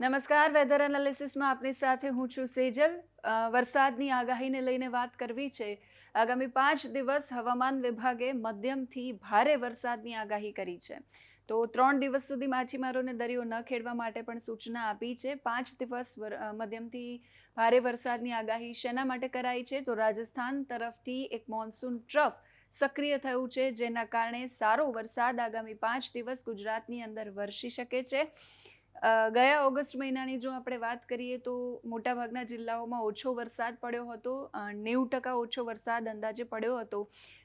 નમસ્કાર, વેધર એનાલિસિસમાં આપની સાથે હું છું સેજલ. વરસાદની આગાહીને લઈને વાત કરવી છે. આગામી પાંચ દિવસ હવામાન વિભાગે મધ્યમથી ભારે વરસાદની આગાહી કરી છે. તો ત્રણ દિવસ સુધી માછીમારોને દરિયો ન ખેડવા માટે પણ સૂચના આપી છે. પાંચ દિવસ મધ્યમથી ભારે વરસાદની આગાહી શેના માટે કરાઈ છે? તો રાજસ્થાન તરફથી એક મોન્સૂન ટ્રફ સક્રિય થયું છે, જેના કારણે સારો વરસાદ આગામી પાંચ દિવસ ગુજરાતની અંદર વરસી શકે છે. ગયા ઓગસ્ટ મહિનાની જો આપણે વાત કરીએ તો મોટાભાગના જિલ્લાઓમાં ઓછો વરસાદ પડ્યો હતો નેવું ટકા ઓછો વરસાદ અંદાજે પડ્યો હતો.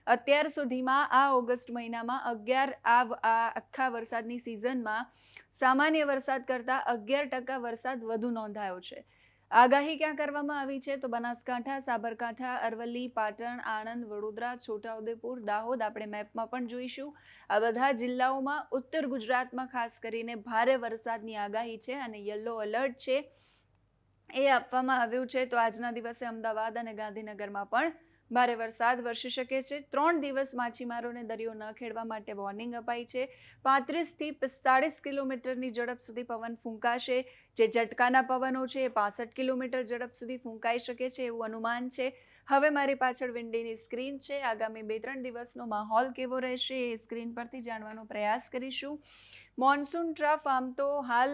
અત્યાર સુધીમાં આ ઓગસ્ટ મહિનામાં અગિયાર આ આખા વરસાદની સિઝનમાં સામાન્ય વરસાદ કરતાં અગિયાર ટકા વરસાદ વધુ નોંધાયો છે. આગાહી ક્યાં કરવામાં આવી છે? તો બનાસકાંઠા, સાબરકાંઠા, અરવલ્લી, પાટણ, આણંદ, વડોદરા, છોટાઉદેપુર, દાહોદ આપણે મેપમાં પણ જોઈશું. આ બધા જિલ્લાઓમાં ઉત્તર ગુજરાતમાં ખાસ કરીને ભારે વરસાદની આગાહી છે અને યલો એલર્ટ છે એ આપવામાં આવ્યું છે. તો આજના દિવસે અમદાવાદ અને ગાંધીનગરમાં પણ ભારે વરસાદ વરસી શકે છે. ત્રણ દિવસ માછીમારોને દરિયો ન ખેડવા માટે વોર્નિંગ અપાઈ છે. પાંત્રીસથી પિસ્તાળીસ કિલોમીટરની ઝડપ સુધી પવન ફૂંકાશે. જે ઝટકાના પવનો છે એ પાસઠ કિલોમીટર ઝડપ સુધી ફૂંકાઈ શકે છે એવું અનુમાન છે. હવે મારી પાછળ વિંડીની સ્ક્રીન છે. આગામી બે ત્રણ દિવસનો માહોલ કેવો રહેશે એ સ્ક્રીન પરથી જાણવાનો પ્રયાસ કરીશું. મોન્સૂન ટ્રફ, આમ તો હાલ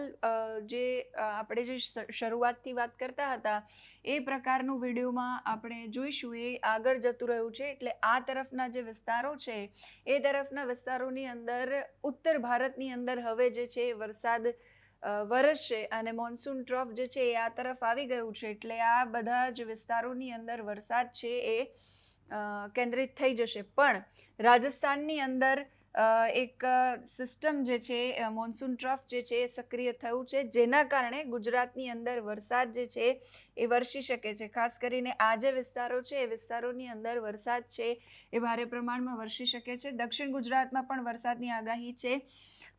જે આપણે જે શરૂઆતથી વાત કરતા હતા, એ પ્રકારનું વિડીયોમાં આપણે જોઈશું. એ આગળ જતું રહ્યું છે, એટલે આ તરફના જે વિસ્તારો છે, એ તરફના વિસ્તારોની અંદર, ઉત્તર ભારતની અંદર હવે જે છે, વરસાદ વરસશે અને મોન્સૂન ટ્રફ જે છે, એ આ તરફ આવી ગયું છે, એટલે આ બધા જ વિસ્તારોની અંદર વરસાદ છે, એ કેન્દ્રિત થઈ જશે. પણ રાજસ્થાનની અંદર એક સિસ્ટમ જે છે મોન્સૂન ટ્રફ જે છે, એ સક્રિય થયું છે, જેના કારણે ગુજરાતની અંદર વરસાદ જે છે, એ વરસી શકે છે. ખાસ કરીને આ જે વિસ્તારો છે, એ વિસ્તારોની અંદર વરસાદ છે, એ ભારે પ્રમાણમાં વરસી શકે છે. દક્ષિણ ગુજરાતમાં પણ વરસાદની આગાહી છે.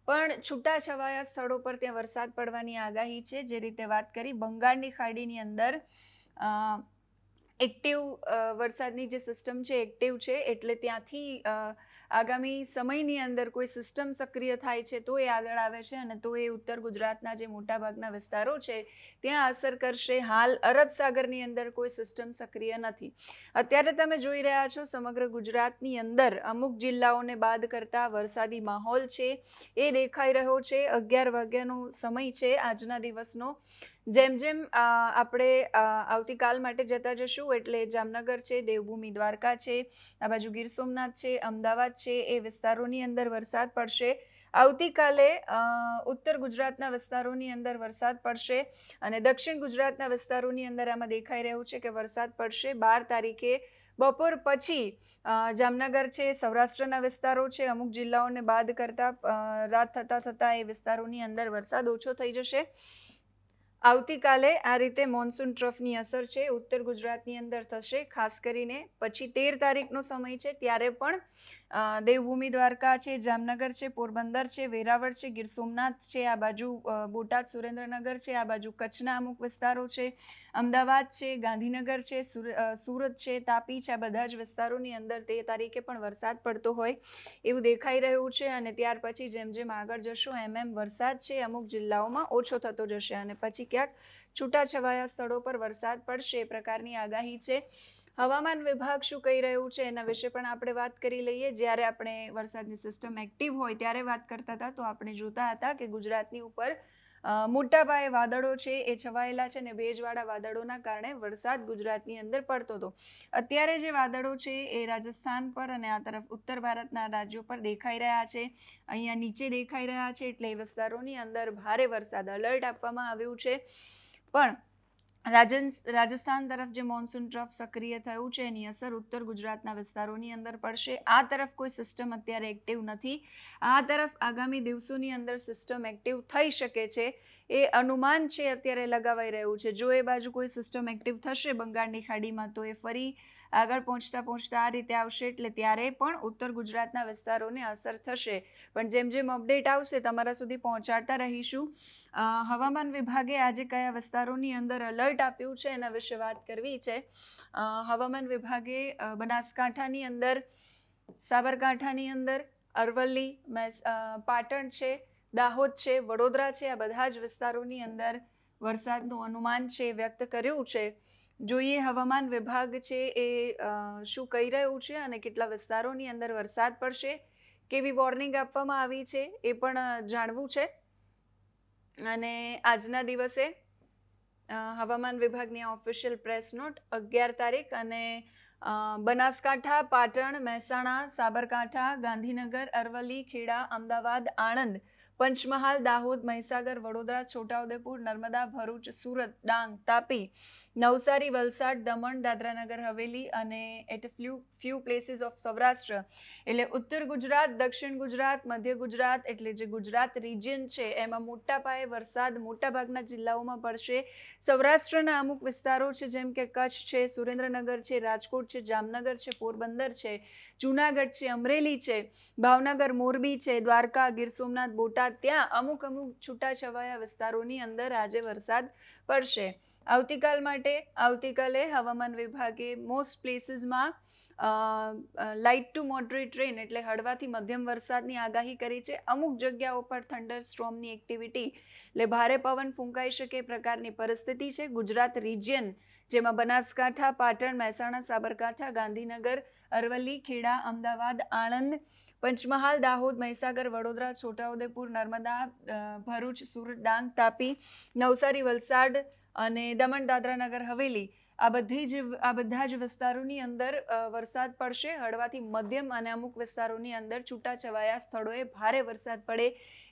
પણ છૂટાછવાયા સ્થળો પર ત્યાં વરસાદ પડવાની આગાહી છે. જે રીતે વાત કરી, બંગાળની ખાડીની અંદર એક્ટિવ વરસાદની જે સિસ્ટમ છે એક્ટિવ છે, એટલે ત્યાંથી આગામી સમયની અંદર કોઈ સિસ્ટમ સક્રિય થાય છે તો એ આગળ આવે છે અને તો એ ઉત્તર ગુજરાતના જે મોટાભાગના વિસ્તારો છે, ત્યાં અસર કરશે. હાલ અરબ સાગરની અંદર કોઈ સિસ્ટમ સક્રિય નથી. અત્યારે તમે જોઈ રહ્યા છો સમગ્ર ગુજરાતની અંદર અમુક જિલ્લાઓને બાદ કરતા વરસાદી માહોલ છે. એ દેખાઈ રહ્યો છે. અગિયાર વાગ્યાનો સમય છે આજના દિવસનો. જેમ જેમ આપણે આવતીકાલ માટે જતા જશું, એટલે જામનગર છે, દેવભૂમિ દ્વારકા છે, આ બાજુ ગીર સોમનાથ છે, અમદાવાદ છે, એ વિસ્તારોની અંદર વરસાદ પડશે. આવતીકાલે ઉત્તર ગુજરાતના વિસ્તારોની અંદર વરસાદ પડશે અને દક્ષિણ ગુજરાતના વિસ્તારોની અંદર આમાં દેખાઈ રહ્યું છે કે વરસાદ પડશે. બાર તારીખે બપોર પછી જામનગર છે, સૌરાષ્ટ્રના વિસ્તારો છે, અમુક જિલ્લાઓને બાદ કરતા રાત થતાં થતાં એ વિસ્તારોની અંદર વરસાદ ઓછો થઈ જશે. આવતીકાલે આ રીતે મોન્સૂન ટ્રફની અસર છે, ઉત્તર ગુજરાતની અંદર થશે, ખાસ કરીને પછી તેર તારીખનો સમય છે, ત્યારે પણ દેવભૂમિ દ્વારકા છે, જામનગર છે, પોરબંદર છે, વેરાવળ છે, ગીર સોમનાથ છે, આ બાજુ બોટાદ, સુરેન્દ્રનગર છે, આ બાજુ કચ્છના અમુક વિસ્તારો છે, અમદાવાદ છે, ગાંધીનગર છે, સુર- સુરત છે, તાપી છે, આ બધા જ વિસ્તારોની અંદર તે તારીખે પણ વરસાદ પડતો હોય એવું દેખાઈ રહ્યું છે અને ત્યાર પછી જેમ જેમ આગળ જશો, એમ એમ વરસાદ છે, અમુક જિલ્લાઓમાં ઓછો થતો જશે અને પછી ક્યાંક છૂટાછવાયા સ્થળો પર વરસાદ પડશે એ પ્રકારની આગાહી છે. હવામાન વિભાગ શું કહી રહ્યું છે એના વિશે પણ આપણે વાત કરી લઈએ. જ્યારે આપણે વરસાદની સિસ્ટમ એક્ટિવ હોય ત્યારે વાત કરતા હતા તો આપણે જોતા હતા કે ગુજરાતની ઉપર મોટા પાયે વાદળો છે, એ છવાયેલા છે ને ભેજવાળા વાદળોના કારણે વરસાદ ગુજરાતની અંદર પડતો હતો. અત્યારે જે વાદળો છે, એ રાજસ્થાન પર અને આ તરફ ઉત્તર ભારતના રાજ્યો પર દેખાઈ રહ્યા છે. અહીંયા નીચે દેખાઈ રહ્યા છે એટલે એ વિસ્તારોની અંદર ભારે વરસાદ અલર્ટ આપવામાં આવ્યું છે. પણ રાજસ્થાન તરફ જે મોન્સૂન ટ્રફ સક્રિય થયું છે, એની અસર ઉત્તર ગુજરાતના વિસ્તારોની અંદર પડશે. આ તરફ કોઈ સિસ્ટમ અત્યારે એક્ટિવ નથી. આ તરફ આગામી દિવસોની અંદર સિસ્ટમ એક્ટિવ થઈ શકે છે. એ અનુમાન છે અત્યારે લગાવાઈ રહ્યું છે. જો એ બાજુ કોઈ સિસ્ટમ એક્ટિવ થશે બંગાળની ખાડીમાં, તો એ ફરી આગળ પહોંચતા પહોંચતા આ રીતે આવશે એટલે ત્યારે પણ ઉત્તર ગુજરાતના વિસ્તારોને અસર થશે. પણ જેમ જેમ અપડેટ આવશે, તમારા સુધી પહોંચાડતા રહીશું. હવામાન વિભાગે આજે કયા વિસ્તારોની અંદર અલર્ટ આપ્યું છે એના વિશે વાત કરવી છે. હવામાન વિભાગે બનાસકાંઠાની અંદર, સાબરકાંઠાની અંદર, અરવલ્લી પાટણ છે, દાહોદ છે, વડોદરા છે, આ બધા જ વિસ્તારોની અંદર વરસાદનું અનુમાન છે, વ્યક્ત કર્યું છે. જોઈએ હવામાન વિભાગ છે એ શું કહી રહ્યું છે અને કેટલા વિસ્તારોની અંદર વરસાદ પડશે, કેવી વોર્નિંગ આપવામાં આવી છે એ પણ જાણવું છે. અને આજના દિવસે હવામાન વિભાગની ઓફિશિયલ પ્રેસ નોટ અગિયાર તારીખ અને બનાસકાંઠા, પાટણ, મહેસાણા, સાબરકાંઠા, ગાંધીનગર, અરવલ્લી, ખેડા, અમદાવાદ, આણંદ પંચમહાલ, દાહોદ, મહીસાગર, વડોદરા, છોટાઉદેપુર, નર્મદા, ભરૂચ, સુરત, ડાંગ, તાપી, નવસારી, વલસાડ, દમણ, દાદરાનગર, હવેલી અને at few few places of Saurashtra. એટલે ઉત્તર ગુજરાત, દક્ષિણ ગુજરાત, મધ્ય ગુજરાત એટલે જે ગુજરાત રિજિયન છે, એમાં મોટા પાયે વરસાદ મોટાભાગના જિલ્લાઓમાં પડશે. સૌરાષ્ટ્રના અમુક વિસ્તારો છે, જેમ કે કચ્છ છે, સુરેન્દ્રનગર છે, રાજકોટ છે, જામનગર છે, પોરબંદર છે, જુનાગઢ છે, અમરેલી છે, ભાવનગર, મોરબી છે, દ્વારકા, ગીર સોમનાથ, બોટાદ ત્યાં અમુક અમુક છૂટાછવાયા વિસ્તારોની અંદર આજે વરસાદ પડશે. આવતીકાલ માટે આવતીકાલે હવામાન વિભાગે મોસ્ટ પ્લેસીસમાં લાઇટ ટુ મોડરેટ રેન એટલે હળવાથી મધ્યમ વરસાદની આગાહી કરી છે. અમુક જગ્યાઓ પર થંડર સ્ટ્રોમની એક્ટિવિટી એટલે ભારે પવન ફૂંકાઈ શકે પ્રકારની પરિસ્થિતિ છે. ગુજરાત રિજિયન જેમાં બનાસકાંઠા, પાટણ, મહેસાણા, સાબરકાંઠા, ગાંધીનગર, અરવલ્લી, ખેડા, અમદાવાદ, આણંદ પંચમહાલ, દાહોદ, મહીસાગર, વડોદરા, છોટાઉદેપુર, નર્મદા ભરૂચ, સુરત, ડાંગ, તાપી, નવસારી, વલસાડ અને દમણ, દાદરા નગર, હવેલી આ બધી જ આ બધા જ વિસ્તારોની અંદર વરસાદ પડશે. હળવાથી મધ્યમ અને અમુક વિસ્તારોની અંદર છૂટાછવાયા સ્થળોએ ભારે વરસાદ પડે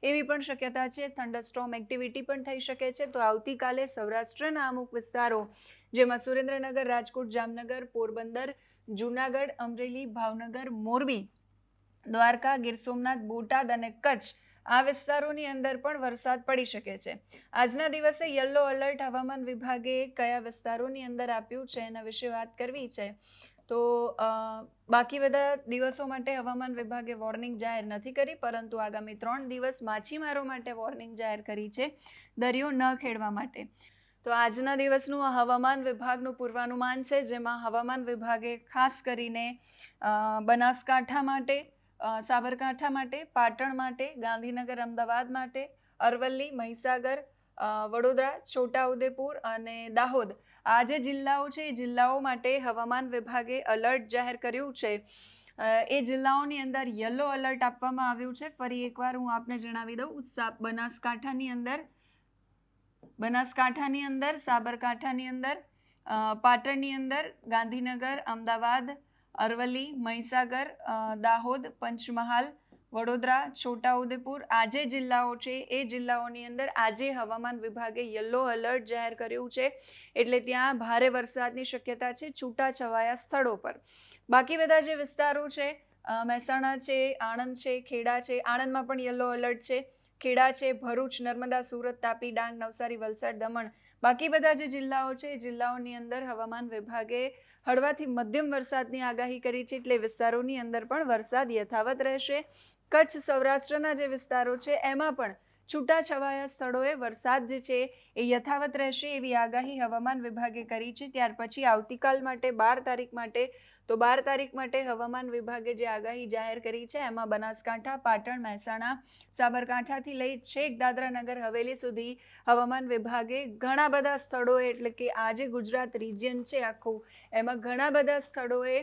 એવી પણ શક્યતા છે. થંડરસ્ટોમ એક્ટિવિટી પણ થઈ શકે છે. તો આવતીકાલે સૌરાષ્ટ્રના અમુક વિસ્તારો જેમાં સુરેન્દ્રનગર, રાજકોટ, જામનગર, પોરબંદર, જૂનાગઢ, અમરેલી, ભાવનગર, મોરબી દ્વારકા, ગીર સોમનાથ, બોટાદ અને કચ્છ આ વિસ્તારોની અંદર પણ વરસાદ પડી શકે છે. આજના દિવસે યલો એલર્ટ હવામાન વિભાગે કયા વિસ્તારોની અંદર આપ્યું છે એના વિશે વાત કરવી છે. તો બાકી બધા દિવસો માટે હવામાન વિભાગે વોર્નિંગ જાહેર નથી કરી, પરંતુ આગામી ત્રણ દિવસ માછીમારો માટે વોર્નિંગ જાહેર કરી છે દરિયો ન ખેડવા માટે. તો આજના દિવસનું આ હવામાન વિભાગનું પૂર્વાનુમાન છે, જેમાં હવામાન વિભાગે ખાસ કરીને બનાસકાંઠા માટે સાબરકાંઠા માટે, પાટણ માટે, ગાંધીનગર, અમદાવાદ માટે, અરવલ્લી, મહીસાગર વડોદરા, છોટાઉદેપુર અને દાહોદ. આ જે જિલ્લાઓ છે, એ જિલ્લાઓ માટે હવામાન વિભાગે અલર્ટ જાહેર કર્યું છે. એ જિલ્લાઓની અંદર યલો અલર્ટ આપવામાં આવ્યું છે. ફરી એકવાર હું આપને જણાવી દઉં બનાસકાંઠાની અંદર બનાસકાંઠાની અંદર, સાબરકાંઠાની અંદર પાટણની અંદર, ગાંધીનગર, અમદાવાદ અરવલ્લી, મહીસાગર દાહોદ, પંચમહાલ, વડોદરા, છોટાઉદેપુર આ જે જિલ્લાઓ છે. એ જિલ્લાઓની અંદર આજે હવામાન વિભાગે યલો એલર્ટ જાહેર કર્યું છે. એટલે ત્યાં ભારે વરસાદની શક્યતા છે છૂટાછવાયા સ્થળો પર. બાકી બધા જે વિસ્તારો છે મહેસાણા છે, આણંદ છે, ખેડા છે, આણંદમાં પણ યલો એલર્ટ છે. ખેડા છે, ભરૂચ, નર્મદા, સુરત, તાપી, ડાંગ, નવસારી, વલસાડ, દમણ. બાકી બધા જે જિલ્લાઓ છે, એ જિલ્લાઓની અંદર હવામાન વિભાગે હળવાથી મધ્યમ વરસાદની આગાહી કરી છે એટલે વિસ્તારોની અંદર પણ વરસાદ યથાવત રહેશે. કચ્છ સૌરાષ્ટ્રના જે વિસ્તારો છે, એમાં પણ છૂટાછવાયા સ્થળોએ વરસાદ જે છે એ યથાવત રહેશે એવી આગાહી હવામાન વિભાગે કરી છે. ત્યાર પછી આવતીકાલ માટે બાર તારીખ માટે, તો બાર તારીખ માટે હવામાન વિભાગે જે આગાહી જાહેર કરી છે, એમાં બનાસકાંઠા, પાટણ, મહેસાણા, સાબરકાંઠાથી લઈ છેક દાદરા નગર હવેલી સુધી હવામાન વિભાગે ઘણા બધા સ્થળોએ, એટલે કે આ જે ગુજરાત રિજિયન છે આખું, એમાં ઘણા બધા સ્થળોએ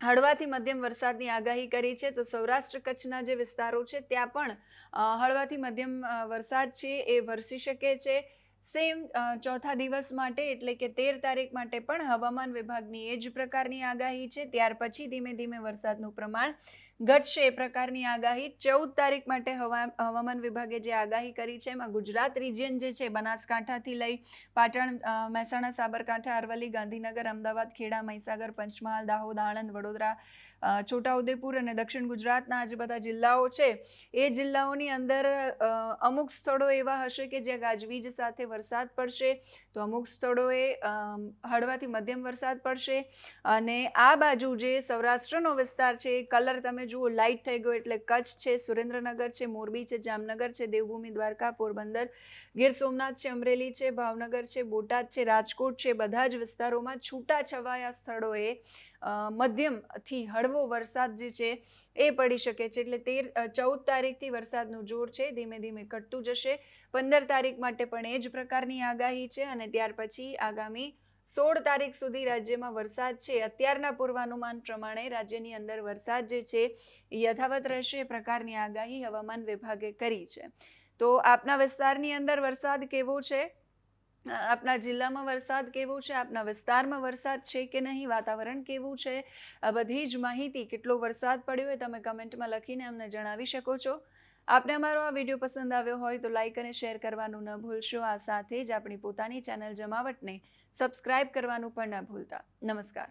હળવાથી મધ્યમ વરસાદની આગાહી કરી છે, તો સૌરાષ્ટ્ર કચ્છના જે વિસ્તારો છે, ત્યાં પણ હળવાથી મધ્યમ વરસાદ છે, એ વરસી શકે છે. સેમ ચોથા દિવસ માટે એટલે કે તેર તારીખ માટે પણ હવામાન વિભાગની એ જ પ્રકારની આગાહી છે. ત્યાર પછી ધીમે ધીમે વરસાદનું પ્રમાણ ઘટશે એ પ્રકારની આગાહી. ચૌદ તારીખ માટે હવા, હવામાન વિભાગે જે આગાહી કરી છે, એમાં ગુજરાત રિજિયન જે છે, બનાસકાંઠાથી લઈ પાટણ મહેસાણા, સાબરકાંઠા, અરવલ્લી, ગાંધીનગર, અમદાવાદ, ખેડા, મહીસાગર, પંચમહાલ, દાહોદ, આણંદ, વડોદરા છોટાઉદેપુર અને દક્ષિણ ગુજરાતના જે બધા જિલ્લાઓ છે. એ જિલ્લાઓની અંદર અમુક સ્થળો એવા હશે કે જ્યાં ગાજવીજ સાથે વરસાદ પડશે, તો અમુક સ્થળોએ હળવાથી મધ્યમ વરસાદ પડશે. અને આ બાજુ જે સૌરાષ્ટ્રનો વિસ્તાર છે એ કલર તમે જુઓ લાઇટ થઈ ગયો એટલે કચ્છ છે, સુરેન્દ્રનગર છે, મોરબી છે, જામનગર છે, દેવભૂમિ દ્વારકા પોરબંદર ગીર સોમનાથ છે, અમરેલી છે, ભાવનગર છે, બોટાદ છે, રાજકોટ છે, બધા જ વિસ્તારોમાં છૂટા છવાયા સ્થળોએ મધ્યમથી હળવો વરસાદ જે છે એ પડી શકે છે. એટલે તેર ચૌદ તારીખથી વરસાદનું જોર છે, ધીમે ધીમે ઘટતું જશે. પંદર તારીખ માટે પણ એ જ પ્રકારની આગાહી છે અને ત્યાર પછી આગામી સોળ તારીખ સુધી રાજ્યમાં વરસાદ છે. અત્યારના પૂર્વાનુમાન પ્રમાણે રાજ્યની અંદર વરસાદ જે છે યથાવત રહેશે એ પ્રકારની આગાહી હવામાન વિભાગે કરી છે. તો આપના વિસ્તારની અંદર વરસાદ કેવો છે? આપના જિલ્લામાં વરસાદ કેવો છે? આપના વિસ્તારમાં વરસાદ છે કે નહીં? વાતાવરણ કેવું છે? આ બધી જ માહિતી, કેટલો વરસાદ પડ્યો એ તમે કમેન્ટમાં લખીને અમને જણાવી શકો છો. આપને અમારો આ વીડિયો પસંદ આવ્યો હોય તો લાઇક અને શેર કરવાનું ન ભૂલશો. આ સાથે જ આપણી પોતાની ચેનલ જમાવટને સબસ્ક્રાઇબ કરવાનું પણ ન ભૂલતા. નમસ્કાર.